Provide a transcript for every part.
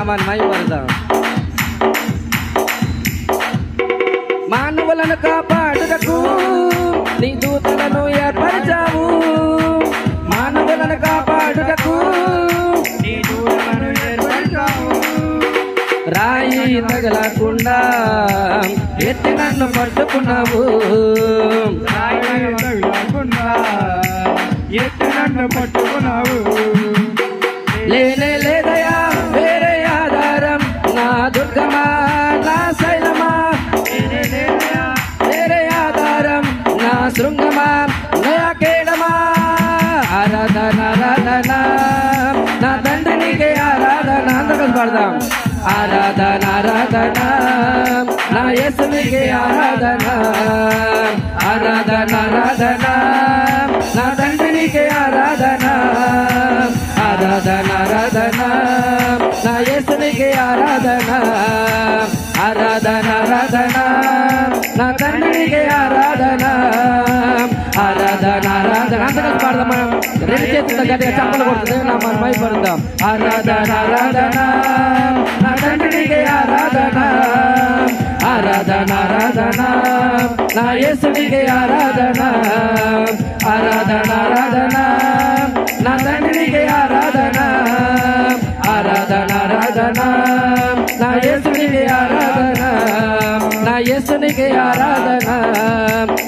నామాన్ని మహిమపడదాం మానవులను కాపాడుటకు నీ దూతలను ఏర్పరిచావు. మానవులను కాపాడుటకు నీ దూతలను ఏర్పరిచావు. రాయి తగలకుండా ఎత్తి నన్ను పట్టుకున్నావు రాయి తగలకుండా ఎత్తి నన్ను పట్టుకున్నావు లేనే లే శైలమా నేనే ఆధారం నా శృంగమా? నయా కేడమా? ఆరాధన ఆరాధన నా తండ్రి నీకే ఆరాధన. అందరం పాడదాం. ఆరాధన ఆరాధన నా యేసు నీకే ఆరాధన. ఆరాధన ఆరాధన నా తండ్రి నీకే ఆరాధన. ఆరాధన ఆరాధన నా యేసు నీకే ఆరాధన. ఆరాధన ఆరాధన నా తండ్రికి ఆరాధన ఆరాధన ఆరాధన అంతగా పాడదామా రెండు చేతులతో గట్టిగా చప్పలు కొడుతుంది నా మన మైపరుద్దాం ఆరాధన ఆరాధన నా తండ్రికి ఆరాధన ఆరాధన ఆరాధన నా యేసునికి ఆరాధన ఆరాధన ఆరాధన నా తండ్రికి ఆరాధన ఆరాధన ఆరాధన నా యేసునికి ఆరాధన నా యేసునికి ఆరాధన.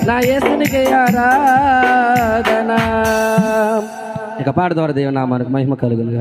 నా యేసునికి ఆరాధన. ఇక ద్వారా దేవునా మనకు మహిమ కలుగును